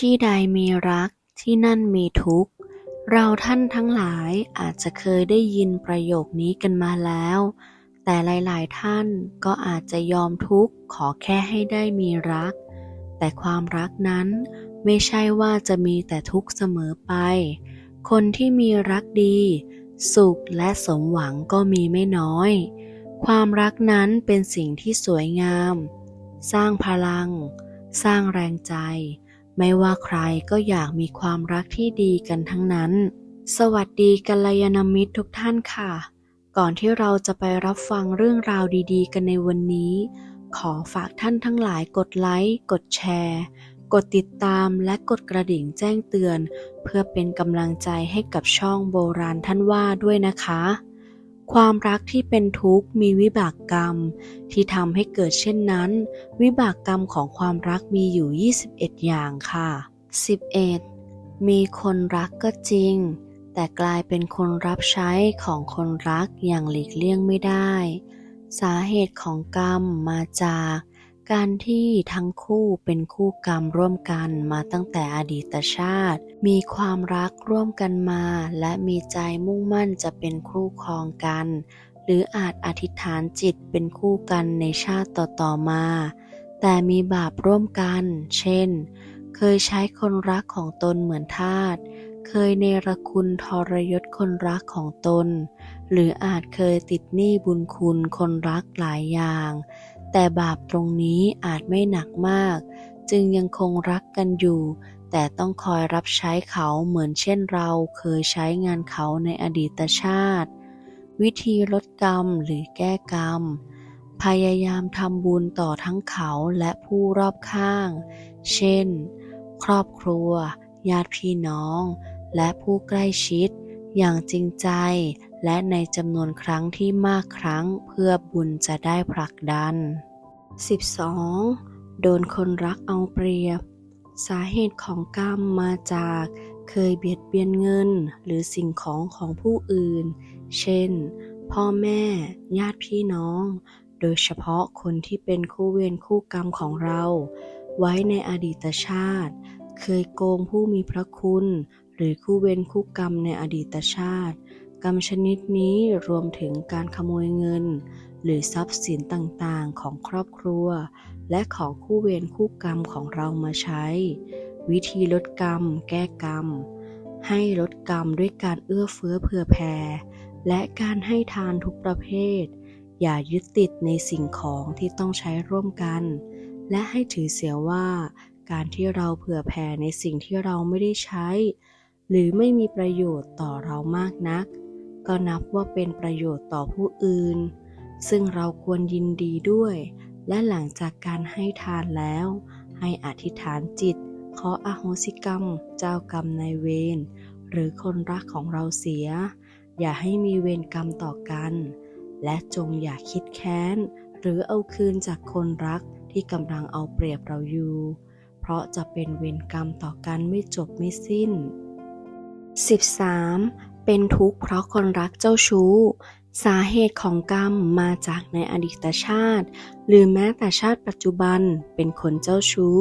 ที่ใดมีรักที่นั่นมีทุกข์ เราท่านทั้งหลายอาจจะเคยได้ยินประโยคนี้กันมาแล้ว แต่หลาย ๆ ท่านก็อาจจะยอมทุกข์ขอแค่ให้ได้มีรัก แต่ความรักนั้นไม่ใช่ว่าจะมีแต่ทุกข์เสมอไป คนที่มีรักดี สุขและสมหวังก็มีไม่น้อย ความรักนั้นเป็นสิ่งที่สวยงาม สร้างพลัง สร้างแรงใจ ไม่ว่าใครก็อยากมีความรักที่ดีกันทั้งนั้น สวัสดีกัลยาณมิตรทุกท่านค่ะ ก่อนที่เราจะไปรับฟังเรื่องราวดีๆ กันในวันนี้ ขอฝากท่านทั้งหลายกดไลค์ กดแชร์ กดติดตามและกดกระดิ่งแจ้งเตือน เพื่อเป็นกำลังใจให้กับช่องโบราณท่านว่าด้วยนะคะ ความรักที่เป็นทุกข์มีวิบากกรรม ที่ทำให้เกิดเช่นนั้น วิบากกรรมของความรักมีอยู่ 21 อย่างค่ะ 11. มีคนรักก็จริง แต่กลายเป็นคนรับใช้ของคนรักอย่างหลีกเลี่ยงไม่ได้ สาเหตุของกรรมมาจาก การที่ทั้งคู่เป็นคู่กรรมร่วมกันมาตั้งแต่อดีตชาติ มีความรักร่วมกันมา และมีใจมุ่งมั่นจะเป็นคู่ครองกัน หรืออาจอธิษฐานจิตเป็นคู่กันในชาติต่อๆมา แต่มีบาปร่วมกัน เช่น เคยใช้คนรักของตนเหมือนทาสเคยเนรคุณทรยศคนรักของตน หรืออาจเคยติดหนี้บุญคุณคนรักหลายอย่าง แต่บาปตรงนี้อาจไม่หนักมาก จึงยังคงรักกันอยู่ แต่ต้องคอยรับใช้เขาเหมือนเช่นเราเคยใช้งานเขาในอดีตชาติ วิธีลดกรรมหรือแก้กรรม พยายามทำบุญต่อทั้งเขาและผู้รอบข้าง เช่น ครอบครัว ญาติพี่น้อง และผู้ใกล้ชิด อย่างจริงใจและในจำนวนครั้งที่มากครั้งเพื่อบุญจะได้ผลักดัน 12. โดนคนรักเอาเปรียบ สาเหตุของกรรมมาจากเคยเบียดเบียนเงินหรือสิ่งของของผู้อื่น เช่น พ่อแม่ ญาติพี่น้อง โดยเฉพาะคนที่เป็นคู่เวรคู่กรรมของเรา ไว้ในอดีตชาติ เคยโกงผู้มีพระคุณ หรือคู่เวรคู่กรรมในอดีตชาติ กรรมชนิดนี้รวมถึงการขโมยเงิน หรือทรัพย์สินต่างๆ ของครอบครัว และของคู่เวรคู่กรรมของเรามาใช้ วิธีลดกรรม แก้กรรม ให้ลดกรรมด้วยการเอื้อเฟื้อเผื่อแผ่และการให้ทานทุกประเภท อย่ายึดติดในสิ่งของที่ต้องใช้ร่วมกัน และให้ถือเสียว่าการที่เราเผื่อแผ่ในสิ่งที่เราไม่ได้ใช้ หรือไม่มีประโยชน์ต่อเรามากนัก ก็นับว่าเป็นประโยชน์ต่อผู้อื่น ซึ่งเราควรยินดีด้วย และหลังจากการให้ทานแล้ว ให้อธิษฐานจิต ขออโหสิกรรม เจ้ากรรมนายเวรหรือคนรักของเราเสีย อย่าให้มีเวรกรรมต่อกัน และจงอย่าคิดแค้น หรือเอาคืนจากคนรักที่กำลังเอาเปรียบเราอยู่ เพราะจะเป็นเวรกรรมต่อกันไม่จบไม่สิ้น 13. เป็นทุกข์เพราะคนรักเจ้าชู้ สาเหตุของกรรมมาจากในอดีตชาติ หรือแม้แต่ชาติปัจจุบันเป็นคนเจ้าชู้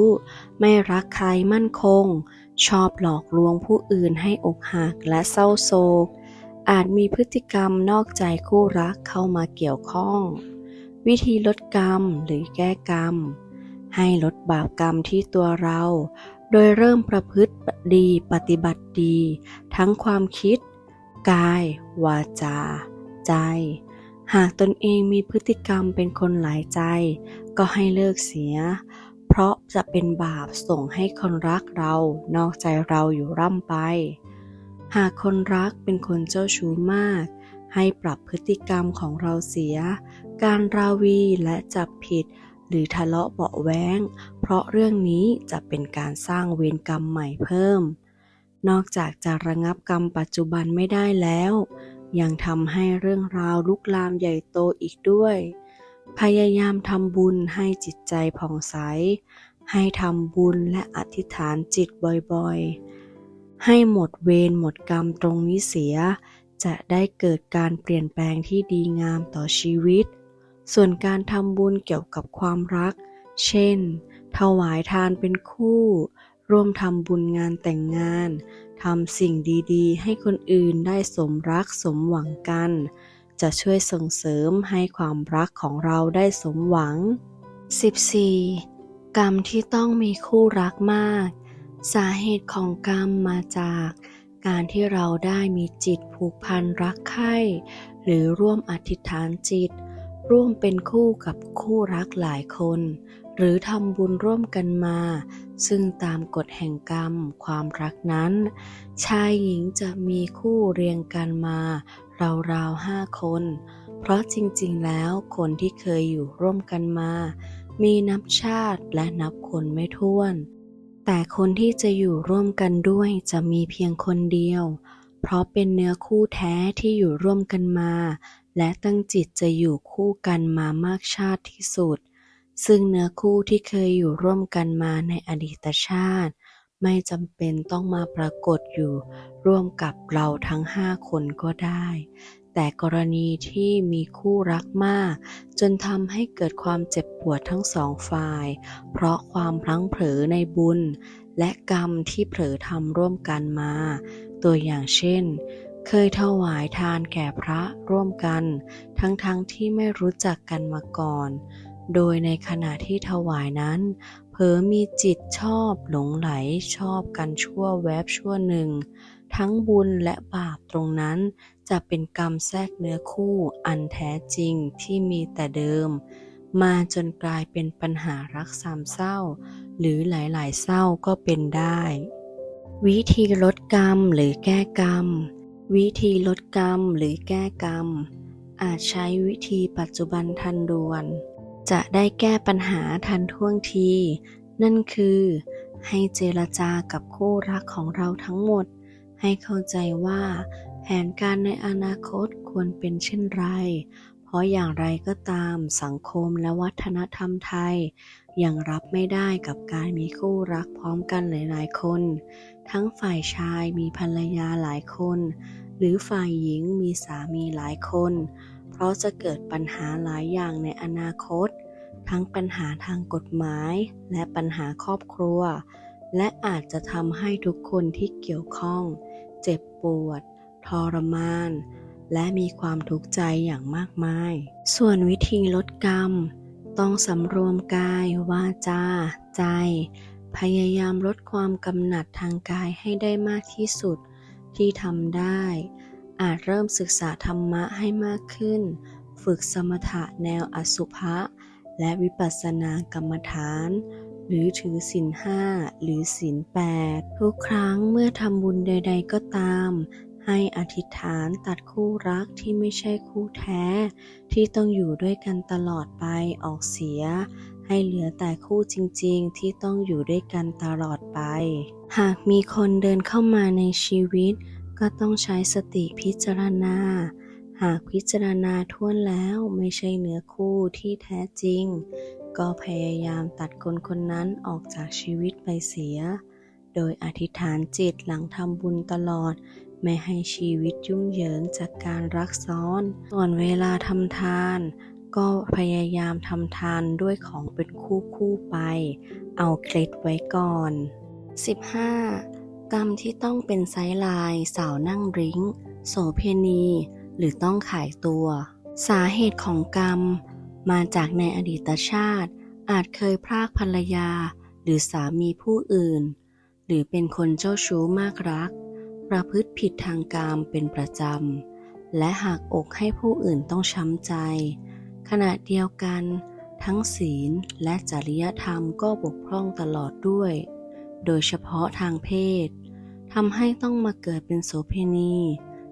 ไม่รักใครมั่นคง ชอบหลอกลวงผู้อื่นให้อกหักและเศร้าโศก อาจมีพฤติกรรมนอกใจคู่รักเข้ามาเกี่ยวข้อง วิธีลดกรรมหรือแก้กรรม ให้ลดบาปกรรมที่ตัวเรา โดยเริ่มประพฤติดีปฏิบัติดี ทั้งความคิด กาย วาจา ใจ หากตนเองมีพฤติกรรมเป็นคนหลายใจ ก็ให้เลิกเสีย เพราะจะเป็นบาปส่งให้คนรักเรา นอกใจเราอยู่ร่ำไป หากคนรักเป็นคนเจ้าชู้มาก ให้ปรับพฤติกรรมของเราเสีย การราวีและจับผิดหรือทะเลาะเบาแว้ง ราะเรื่องนี้จะเป็นการสร้างเวรกรรมใหม่เพิ่ม นอกจากจะระงับกรรมปัจจุบันไม่ได้แล้ว ยังทำให้เรื่องราวลุกลามใหญ่โตอีกด้วย พยายามทำบุญให้จิตใจผ่องใส ให้ทำบุญและอธิษฐานจิตบ่อยๆ ให้หมดเวรหมดกรรมตรงนี้เสีย จะได้เกิดการเปลี่ยนแปลงที่ดีงามต่อชีวิต ส่วนการทำบุญเกี่ยวกับความรัก เช่น ถวายทานเป็นคู่ ร่วมทำบุญงานแต่งงานทำสิ่งดีๆ ให้คนอื่นได้สมรักสมหวังกัน จะช่วยส่งเสริมให้ความรักของเราได้สมหวัง 14. กรรมที่ต้องมีคู่รักมาก สาเหตุของกรรมมาจากการที่เราได้มีจิตผูกพันรักใคร่หรือร่วมอธิษฐานจิต ร่วมเป็นคู่กับคู่รักหลายคน หรือทำบุญร่วมกันมา ซึ่งตามกฎแห่งกรรมความรักนั้น ชายหญิงจะมีคู่เรียงกันมาราวๆห้าคน เพราะจริงๆแล้วคนที่เคยอยู่ร่วมกันมา มีนับชาติและนับคนไม่ถ้วน แต่คนที่จะอยู่ร่วมกันด้วยจะมีเพียงคนเดียว เพราะเป็นเนื้อคู่แท้ที่อยู่ร่วมกันมา และตั้งจิตจะอยู่คู่กันมามากชาติที่สุด ซึ่งเนื้อคู่ที่เคยอยู่ร่วมกันมาในอดีตชาติ ไม่จำเป็นต้องมาปรากฏอยู่ ร่วมกับเราทั้งห้าคนก็ได้ แต่กรณีที่มีคู่รักมาก จนทำให้เกิดความเจ็บปวดทั้งสองฝ่าย เพราะความพลั้งเผลอในบุญ และกรรมที่เผลอทำร่วมกันมา ตัวอย่างเช่นเคยถวายทานแก่พระร่วมกัน ทั้งๆทที่ไม่รู้จักกันมาก่อน โดยในขณะที่ถวายนั้น เผลอมีจิตชอบหลงไหลชอบกันชั่วแวบชั่วหนึ่ง ทั้งบุญและบาปตรงนั้น จะเป็นกรรมแทรกเนื้อคู่อันแท้จริงที่มีแต่เดิม มาจนกลายเป็นปัญหารักสามเศร้า หรือหลายๆเศร้าก็เป็นได้ วิธีลดกรรมหรือแก้กรรม วิธีลดกรรมหรือแก้กรรมอาจใช้วิธีปัจจุบันทันด่วน จะได้แก้ปัญหาทันท่วงที นั่นคือ ให้เจรจากับคู่รักของเราทั้งหมด ให้เข้าใจว่า แผนการในอนาคตควรเป็นเช่นไร เพราะอย่างไรก็ตามสังคมและวัฒนธรรมไทย ยังรับไม่ได้กับการมีคู่รักพร้อมกันหลายๆคน ทั้งฝ่ายชายมีภรรยาหลายคน หรือฝ่ายหญิงมีสามีหลายคน ราะจะเกิดปัญหาหลายอย่างในอนาคต ทั้งปัญหาทางกฎหมาย และปัญหาครอบครัว และอาจจะทำให้ทุกคนที่เกี่ยวข้อง เจ็บปวด ทรมาน และมีความทุกข์ใจอย่างมากมาย ส่วนวิธีลดกรรม ต้องสำรวมกายวาจา ใจ พยายามลดความกำหนัดทางกายให้ได้มากที่สุดที่ทำได้ อาจเริ่มศึกษาธรรมะให้มากขึ้น ฝึกสมถะแนวอสุภะและวิปัสสนากรรมฐาน หรือถือศีลห้าหรือศีลแปดทุกครั้งเมื่อทำบุญใด ๆ ก็ตาม ให้อธิษฐานตัดคู่รักที่ไม่ใช่คู่แท้ ที่ต้องอยู่ด้วยกันตลอดไปออกเสีย ให้เหลือแต่คู่จริง ๆ ที่ต้องอยู่ด้วยกันตลอดไป หากมีคนเดินเข้ามาในชีวิต ก็ต้องใช้สติพิจารณา หากพิจารณาท่วนแล้วไม่ใช่เนื้อคู่ที่แท้จริง ก็พยายามตัดคนคนนั้นออกจากชีวิตไปเสีย โดยอธิษฐานจิตหลังทำบุญตลอด ไม่ให้ชีวิตยุ่งเหยิงจากการรักซ้อน ส่วนเวลาทำทาน ก็พยายามทำทานด้วยของเป็นคู่คู่ไป เอาเคล็ดไว้ก่อน 15. กรรมที่ต้องเป็นไซไลน์สาวนั่งริ้ง โสเพณีหรือต้องขายตัว สาเหตุของกรรม มาจากในอดีตชาติ อาจเคยพรากภรรยา หรือสามีผู้อื่น หรือเป็นคนเจ้าชู้มากรัก ประพฤติผิดทางกามเป็นประจำ และหากอกให้ผู้อื่นต้องช้ำใจ ขณะเดียวกัน ทั้งศีลและจริยธรรมก็บกพร่องตลอดด้วย โดยเฉพาะทางเพศ ทำให้ต้องมาเกิดเป็นโสเพณี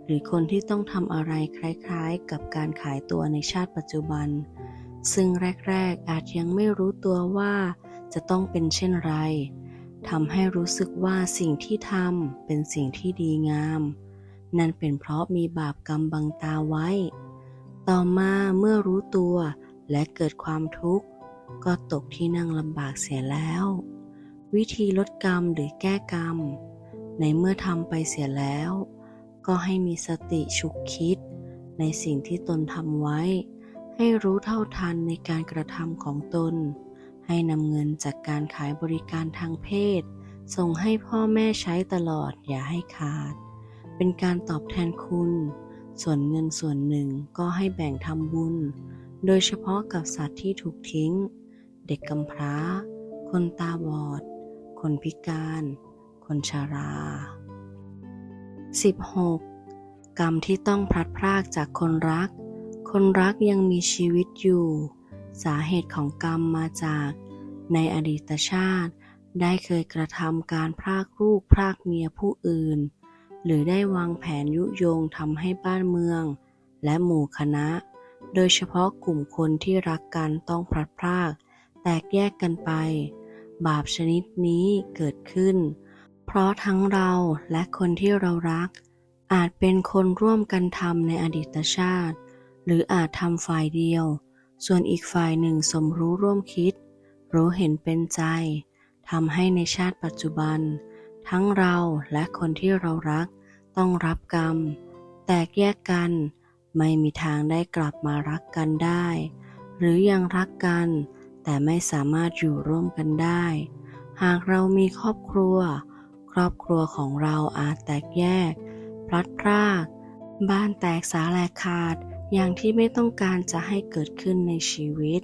หรือคนที่ต้องทำอะไรคล้ายๆ กับการขายตัวในชาติปัจจุบัน ซึ่งแรกๆอาจยังไม่รู้ตัวว่าจะต้องเป็นเช่นไรทำให้รู้สึกว่าสิ่งที่ทำเป็นสิ่งที่ดีงาม นั่นเป็นเพราะมีบาปกรรมบังตาไว้ ต่อมาเมื่อรู้ตัวและเกิดความทุกข์ ก็ตกที่นั่งลำบากเสียแล้ว วิธีลดกรรมหรือแก้กรรม ในเมื่อทำไปเสียแล้ว ก็ให้มีสติฉุกคิด ในสิ่งที่ตนทำไว้ ให้รู้เท่าทันในการกระทำของตน ให้นำเงินจากการขายบริการทางเพศ ส่งให้พ่อแม่ใช้ตลอดอย่าให้ขาด เป็นการตอบแทนคุณ ส่วนเงินส่วนหนึ่งก็ให้แบ่งทำบุญ โดยเฉพาะกับสัตว์ที่ถูกทิ้ง เด็กกำพร้า คนตาบอด คนพิการ คนชารา 16. กรรมที่ต้องพลัดพรากจากคนรัก คนรักยังมีชีวิตอยู่ สาเหตุของกรรมมาจากในอดีตชาติ ได้เคยกระทำการพรากลูกพรากเมียผู้อื่น หรือได้วางแผนยุยงทำให้บ้านเมือง และหมู่คณะ โดยเฉพาะกลุ่มคนที่รักกันต้องพลัดพราก แตกแยกกันไป บาปชนิดนี้เกิดขึ้นเพราะทั้งเราและคนที่เรารัก อาจเป็นคนร่วมกันทำในอดีตชาติ หรืออาจทำฝ่ายเดียว ส่วนอีกฝ่ายหนึ่งสมรู้ร่วมคิด รู้เห็นเป็นใจทำให้ในชาติปัจจุบัน ทั้งเราและคนที่เรารัก ต้องรับกรรม แตกแยกกัน ไม่มีทางได้กลับมารักกันได้ หรือยังรักกัน แต่ไม่สามารถอยู่ร่วมกันได้ หากเรามีครอบครัว รอบครัวของเราอาจแตกแยก พลัดพราก บ้านแตกสาแหลกขาด อย่างที่ไม่ต้องการจะให้เกิดขึ้นในชีวิต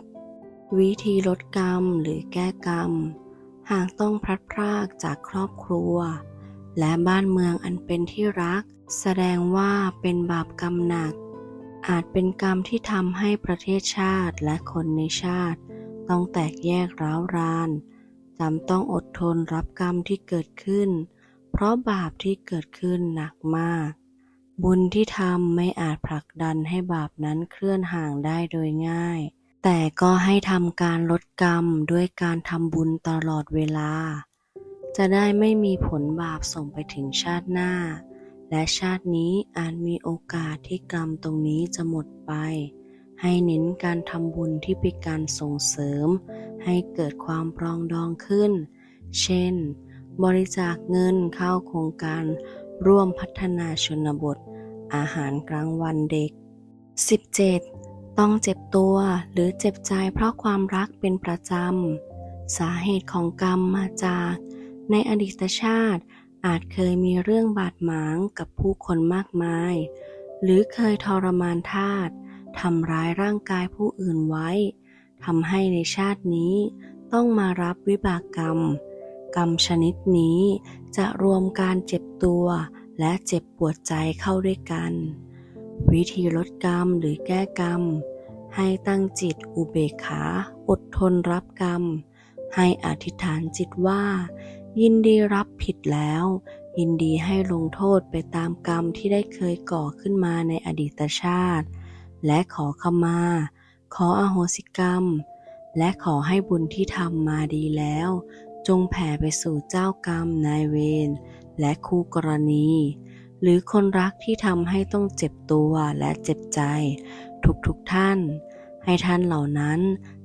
วิธีลดกรรมหรือแก้กรรม หากต้องพลัดพรากจากครอบครัว และบ้านเมืองอันเป็นที่รัก แสดงว่าเป็นบาปกรรมหนัก อาจเป็นกรรมที่ทำให้ประเทศชาติและคนในชาติ ต้องแตกแยกร้าวราน จำต้องอดทนรับกรรมที่เกิดขึ้น เพราะบาปที่เกิดขึ้นหนักมาก บุญที่ทำไม่อาจผลักดันให้บาปนั้นเคลื่อนห่างได้โดยง่าย แต่ก็ให้ทำการลดกรรมด้วยการทำบุญตลอดเวลา จะได้ไม่มีผลบาปส่งไปถึงชาติหน้า และชาตินี้อาจมีโอกาสที่กรรมตรงนี้จะหมดไป ให้เน้นการทำบุญที่เป็นการส่งเสริม ให้เกิดความปรองดองขึ้น เช่น บริจาคเงินเข้าโครงการร่วมพัฒนาชนบท อาหารกลางวันเด็ก 17. ต้องเจ็บตัวหรือเจ็บใจเพราะความรักเป็นประจำ สาเหตุของกรรมมาจาก ในอดีตชาติอาจเคยมีเรื่องบาดหมางกับผู้คนมากมาย หรือเคยทรมานทาส ทำร้ายร่างกายผู้อื่นไว้ทำให้ในชาตินี้ต้องมารับวิบากกรรม กรรมชนิดนี้จะรวมการเจ็บตัวและเจ็บปวดใจเข้าด้วยกัน วิธีลดกรรมหรือแก้กรรม ให้ตั้งจิตอุเบกขาอดทนรับกรรม ให้อธิษฐานจิตว่า ยินดีรับผิดแล้ว ยินดีให้ลงโทษไปตามกรรมที่ได้เคยก่อขึ้นมาในอดีตชาติ และขอขมา ขออโหสิกรรม และขอให้บุญที่ทำมาดีแล้ว จงแผ่ไปสู่เจ้ากรรมนายเวรและคู่กรณี หรือคนรักที่ทำให้ต้องเจ็บตัวและเจ็บใจ ทุกๆทท่าน ให้ท่านเหล่านั้น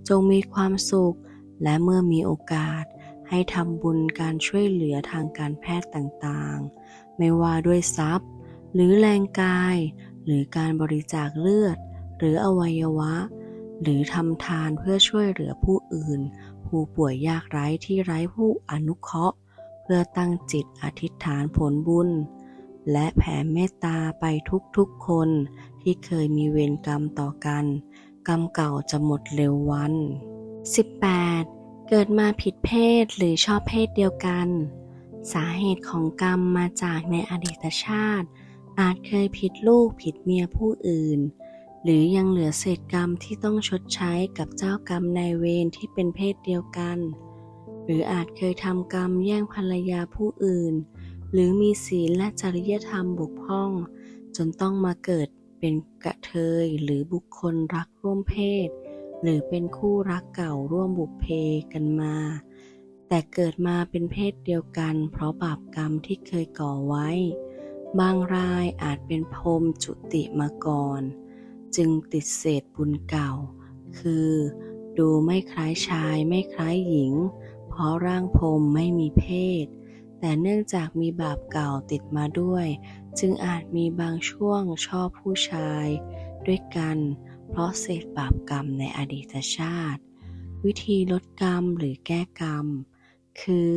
จงมีความสุข และเมื่อมีโอกาส ให้ทำบุญการช่วยเหลือทางการแพทย์ต่างๆ ไม่ว่าด้วยทรัพย์ หรือแรงกาย หรือการบริจาคเลือด หรืออวัยวะ หรือทำทานเพื่อช่วยเหลือผู้อื่น ผู้ป่วยยากไร้ที่ไร้ผู้อนุเคราะห์ เพื่อตั้งจิตอธิษฐานผลบุญ และแผ่เมตตาไปทุกๆคนที่เคยมีเวรกรรมต่อกัน กรรมเก่าจะหมดเร็ววัน 18. เกิดมาผิดเพศหรือชอบเพศเดียวกัน สาเหตุของกรรมมาจากในอดีตชาติ อาจเคยผิดลูกผิดเมียผู้อื่น หรือยังเหลือเศษกรรมที่ต้องชดใช้กับเจ้ากรรมนายเวรที่เป็นเพศเดียวกัน หรืออาจเคยทำกรรมแย่งภรรยาผู้อื่น หรือมีศีลและจริยธรรมบกพร่อง จนต้องมาเกิดเป็นกระเทยหรือบุคคลรักร่วมเพศ หรือเป็นคู่รักเก่าร่วมบุพเพกันมา แต่เกิดมาเป็นเพศเดียวกัน เพราะบาปกรรมที่เคยก่อไว้ บางรายอาจเป็นพรมจุติมาก่อน จึงติดเศษบุญเก่า คือ ดูไม่คล้ายชายไม่คล้ายหญิง เพราะร่างพรมไม่มีเพศ แต่เนื่องจากมีบาปเก่าติดมาด้วย จึงอาจมีบางช่วงชอบผู้ชาย ด้วยกัน เพราะเศษบาปกรรมในอดีตชาติ วิธีลดกรรมหรือแก้กรรม คือ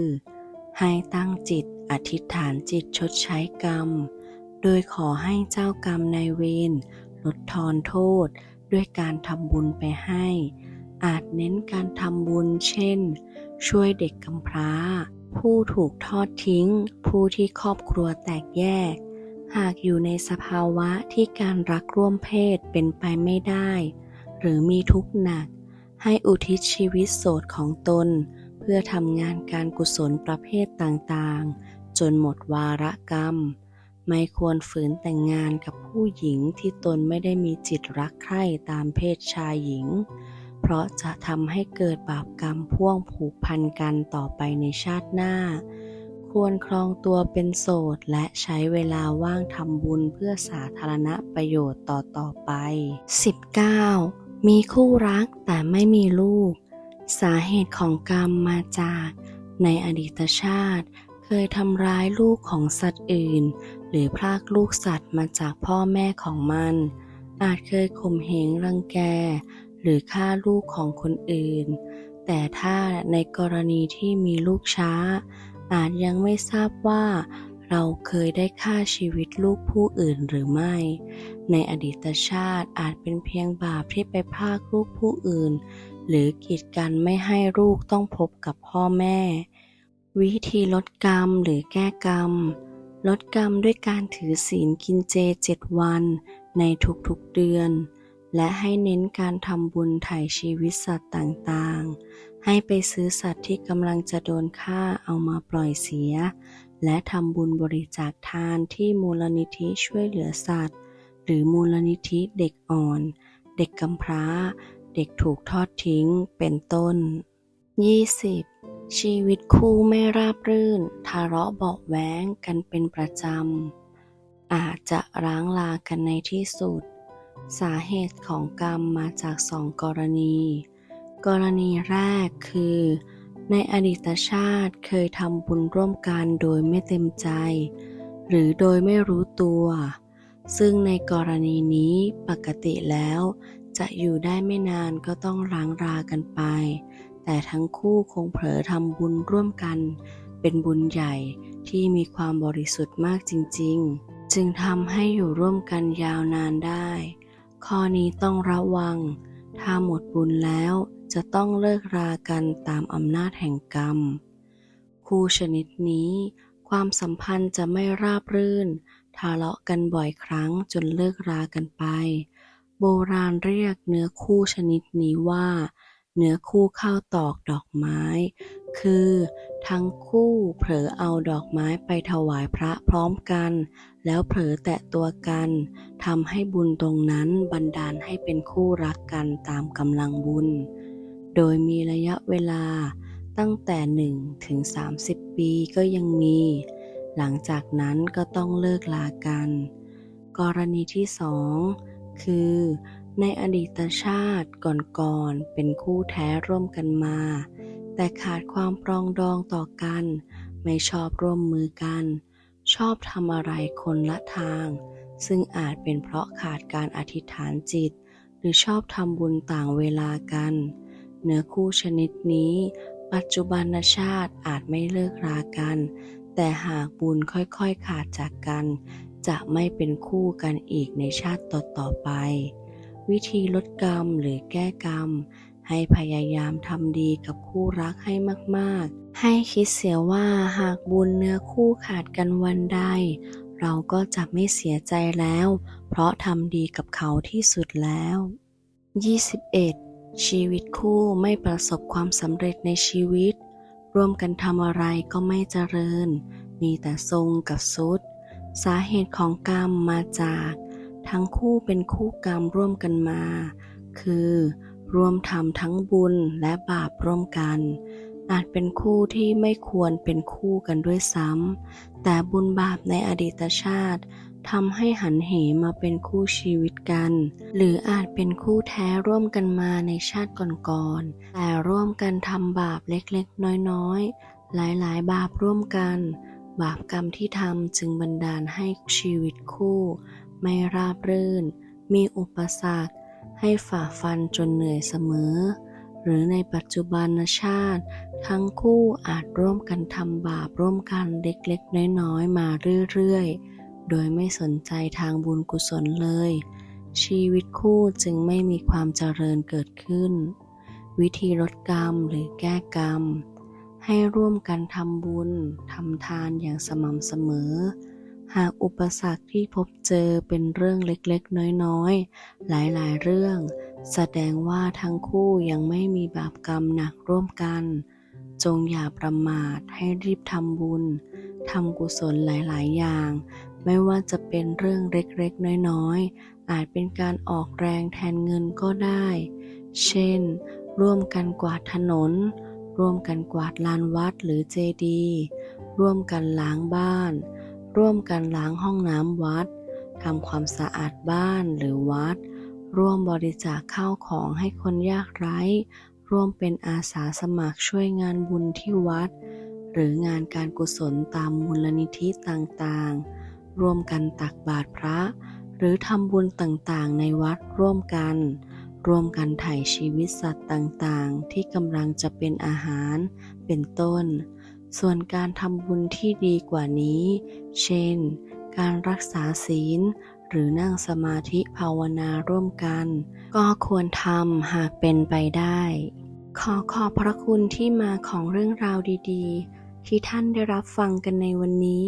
ให้ตั้งจิตอธิษฐานจิตชดใช้กรรม โดยขอให้เจ้ากรรมนายเวร ลดทอนโทษด้วยการทำบุญไปให้ อาจเน้นการทำบุญเช่น ช่วยเด็กกำพร้า ผู้ถูกทอดทิ้ง ผู้ที่ครอบครัวแตกแยก หากอยู่ในสภาวะที่การรักร่วมเพศเป็นไปไม่ได้ หรือมีทุกข์หนัก ให้อุทิศชีวิตโสดของตน เพื่อทำงานการกุศลประเภทต่างๆ จนหมดวาระกรรม ไม่ควรฝืนแต่งงานกับผู้หญิงที่ตนไม่ได้มีจิตรักใคร่ตามเพศชายหญิง เพราะจะทำให้เกิดบาปกรรมพ่วงผูกพันกันต่อไปในชาติหน้า ควรครองตัวเป็นโสดและใช้เวลาว่างทำบุญเพื่อสาธารณประโยชน์ต่อต่อไป 19. มีคู่รักแต่ไม่มีลูก สาเหตุของกรรมมาจากในอดีตชาติ ยทำร้ายลูกของสัตว์อื่น หรือพรากลูกสัตว์มาจากพ่อแม่ของมัน อาจเคยข่มเหงรังแก หรือฆ่าลูกของคนอื่น แต่ถ้าในกรณีที่มีลูกช้า อาจยังไม่ทราบว่าเราเคยได้ฆ่าชีวิตลูกผู้อื่นหรือไม่ ในอดีตชาติอาจเป็นเพียงบาปที่ไปพรากลูกผู้อื่น หรือกีดกันไม่ให้ลูกต้องพบกับพ่อแม่ วิธีลดกรรมหรือแก้กรรม ลดกรรมด้วยการถือศีลกินเจเจ็ดวัน ในทุกๆเดือน และให้เน้นการทำบุญไถ่ชีวิตสัตว์ต่างๆ ให้ไปซื้อสัตว์ที่กำลังจะโดนฆ่าเอามาปล่อยเสีย และทำบุญบริจาคทานที่มูลนิธิช่วยเหลือสัตว์ หรือมูลนิธิเด็กอ่อน เด็กกำพร้า เด็กถูกทอดทิ้งเป็นต้น 20. ชีวิตคู่ไม่ราบรื่น ทะเลาะเบาะแว้งกันเป็นประจำ อาจจะร้างลากันในที่สุด สาเหตุของกรรมมาจากสองกรณี กรณีแรกคือ ในอดีตชาติเคยทำบุญร่วมกันโดยไม่เต็มใจ หรือโดยไม่รู้ตัว ซึ่งในกรณีนี้ปกติแล้ว จะอยู่ได้ไม่นานก็ต้องร้างรากันไป แต่ทั้งคู่คงเผลอทำบุญร่วมกัน เป็นบุญใหญ่ที่มีความบริสุทธิ์มากจริง ๆ จึงทำให้อยู่ร่วมกันยาวนานได้ ข้อนี้ต้องระวัง ถ้าหมดบุญแล้วจะต้องเลิกรากันตามอำนาจแห่งกรรม คู่ชนิดนี้ ความสัมพันธ์จะไม่ราบรื่น ทะเลาะกันบ่อยครั้งจนเลิกรากันไป โบราณเรียกเนื้อคู่ชนิดนี้ว่า เนื้อคู่ข้าวตอกดอกไม้ คือ ทั้งคู่เผลอเอาดอกไม้ไปถวายพระพร้อมกัน แล้วเผลอแตะตัวกันทำให้บุญตรงนั้นบันดาลให้เป็นคู่รักกันตามกำลังบุญ โดยมีระยะเวลาตั้งแต่1ถึง30 ปีก็ยังมี หลังจากนั้นก็ต้องเลิกลากัน กรณีที่สองคือ ในอดีตชาติก่อนๆเป็นคู่แท้ร่วมกันมา แต่ขาดความปรองดองต่อกัน ไม่ชอบร่วมมือกัน ชอบทำอะไรคนละทาง ซึ่งอาจเป็นเพราะขาดการอธิษฐานจิต หรือชอบทำบุญต่างเวลากัน เนื้อคู่ชนิดนี้ ปัจจุบันชาติอาจไม่เลิกรากัน แต่หากบุญค่อยๆขาดจากกัน จะไม่เป็นคู่กันอีกในชาติต่อๆไป วิธีลดกรรมหรือแก้กรรม ให้พยายามทำดีกับคู่รักให้มากๆ ให้คิดเสียว่าหากบุญเนื้อคู่ขาดกันวันใด เราก็จะไม่เสียใจแล้ว เพราะทำดีกับเขาที่สุดแล้ว 21. ชีวิตคู่ไม่ประสบความสำเร็จในชีวิต ร่วมกันทำอะไรก็ไม่เจริญ มีแต่ทรงกับซุด สาเหตุของกรรมมาจาก ทั้งคู่เป็นคู่กรรมร่วมกันมา คือร่วมทำทั้งบุญและบาปร่วมกัน อาจเป็นคู่ที่ไม่ควรเป็นคู่กันด้วยซ้ำ แต่บุญบาปในอดีตชาติทำให้หันเหมาเป็นคู่ชีวิตกัน หรืออาจเป็นคู่แท้ร่วมกันมาในชาติก่อนๆ แต่ร่วมกันทำบาปเล็กๆ น้อยๆ หลายๆ บาปร่วมกัน บาปกรรมที่ทำจึงบันดาลให้ชีวิตคู่ ไม่ราบรื่น มีอุปสรรค ให้ฝ่าฟันจนเหนื่อยเสมอ หรือในปัจจุบันชาติ ทั้งคู่อาจร่วมกันทำบาปร่วมกันเล็กๆ น้อยๆ มาเรื่อยๆ โดยไม่สนใจทางบุญกุศลเลย ชีวิตคู่จึงไม่มีความเจริญเกิดขึ้น วิธีลดกรรมหรือแก้กรรม ให้ร่วมกันทำบุญทำทานอย่างสม่ำเสมอ หากอุปสรรคที่พบเจอเป็นเรื่องเล็กๆ น้อยๆ หลายๆ เรื่อง แสดงว่าทั้งคู่ยังไม่มีบาปกรรมหนักร่วมกัน จงอย่าประมาทให้รีบทำบุญทำกุศลหลายๆ อย่าง ไม่ว่าจะเป็นเรื่องเล็กๆ น้อยๆ อาจเป็นการออกแรงแทนเงินก็ได้ เช่น ร่วมกันกวาดถนน ร่วมกันกวาดลานวัดหรือเจดีย์ร่วมกันล้างบ้าน ร่วมกันล้างห้องน้ำวัดทำความสะอาดบ้านหรือวัด ร่วมบริจาคข้าวของให้คนยากไร้ ร่วมเป็นอาสาสมัครช่วยงานบุญที่วัด หรืองานการกุศลตามมูลนิธิต่างๆ ร่วมกันตักบาตรพระ หรือทำบุญต่างๆ ในวัดร่วมกัน ร่วมกันไถ่ชีวิตสัตว์ต่างๆ ที่กำลังจะเป็นอาหาร เป็นต้น ส่วนการทำบุญที่ดีกว่านี้ เช่น การรักษาศีล หรือนั่งสมาธิภาวนาร่วมกัน ก็ควรทำหากเป็นไปได้ ขอขอบพระคุณที่มาของเรื่องราวดีๆ ที่ท่านได้รับฟังกันในวันนี้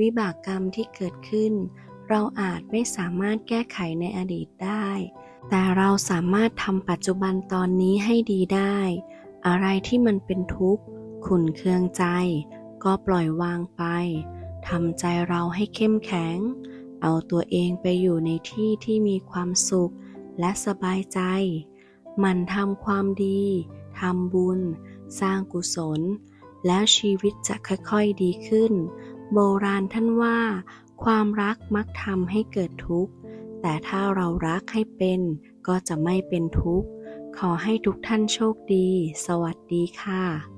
วิบากกรรมที่เกิดขึ้น เราอาจไม่สามารถแก้ไขในอดีตได้ แต่เราสามารถทำปัจจุบันตอนนี้ให้ดีได้ อะไรที่มันเป็นทุกข์ ขุนเครื่องใจ ก็ปล่อยวางไปทำใจเราให้เข้มแข็ง เอาตัวเองไปอยู่ในที่ที่มีความสุขและสบายใจ มันทำความดีทำบุญ สร้างกุศล แล้วชีวิตจะค่อยๆดีขึ้น โบราณท่านว่า ความรักมักทำให้เกิดทุกข์ แต่ถ้าเรารักให้เป็นก็จะไม่เป็นทุกข์ ขอให้ทุกท่านโชคดี สวัสดีค่ะ